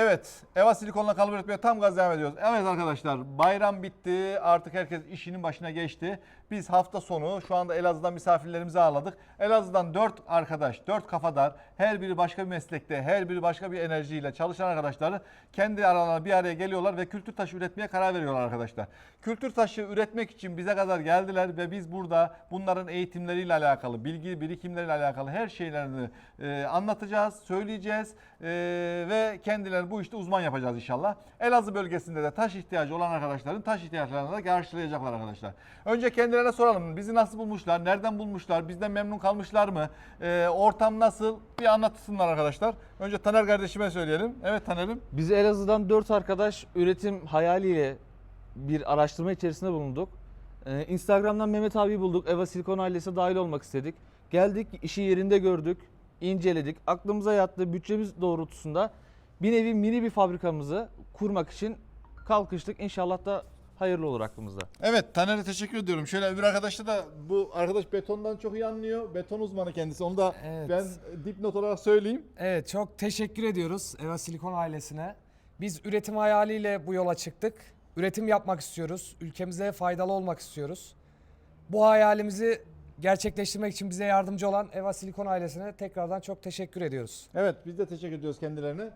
Evet, Eva Silikon'la kalıp üretmeye tam gaz devam ediyoruz. Evet arkadaşlar, bayram bitti. Artık herkes işinin başına geçti. Biz hafta sonu şu anda Elazığ'dan misafirlerimizi ağırladık. Elazığ'dan 4 arkadaş, 4 kafadar, her biri başka bir meslekte, her biri başka bir enerjiyle çalışan arkadaşları kendi aralarında bir araya geliyorlar ve kültür taşı üretmeye karar veriyorlar arkadaşlar. Kültür taşı üretmek için bize kadar geldiler ve biz burada bunların eğitimleriyle alakalı, bilgi birikimleriyle alakalı her şeylerini e, anlatacağız, söyleyeceğiz e, ve kendilerini bu işte uzman yapacağız inşallah. Elazığ bölgesinde de taş ihtiyacı olan arkadaşların taş ihtiyaçlarını da karşılayacaklar arkadaşlar. Önce kendilerine soralım. Bizi nasıl bulmuşlar? Nereden bulmuşlar? Bizden memnun kalmışlar mı? E, ortam nasıl? Bir anlatsınlar arkadaşlar. Önce Taner kardeşime söyleyelim. Evet Taner'im. Biz Elazığ'dan 4 arkadaş üretim hayaliyle bir araştırma içerisinde bulunduk. Ee, Instagram'dan Mehmet abi bulduk. Eva Silikon ailesine dahil olmak istedik. Geldik, işi yerinde gördük, inceledik. Aklımıza yattı, bütçemiz doğrultusunda bir nevi mini bir fabrikamızı kurmak için kalkıştık. İnşallah da hayırlı olur aklımızda. Evet Taner'e teşekkür ediyorum. Şöyle öbür arkadaşta da bu arkadaş betondan çok iyi anlıyor. Beton uzmanı kendisi. Onu da Evet. ben dipnot olarak söyleyeyim. Evet çok teşekkür ediyoruz Eva Silikon ailesine. Biz üretim hayaliyle bu yola çıktık. Üretim yapmak istiyoruz. Ülkemize faydalı olmak istiyoruz. Bu hayalimizi gerçekleştirmek için bize yardımcı olan Eva Silikon ailesine tekrardan çok teşekkür ediyoruz. Evet biz de teşekkür ediyoruz kendilerine.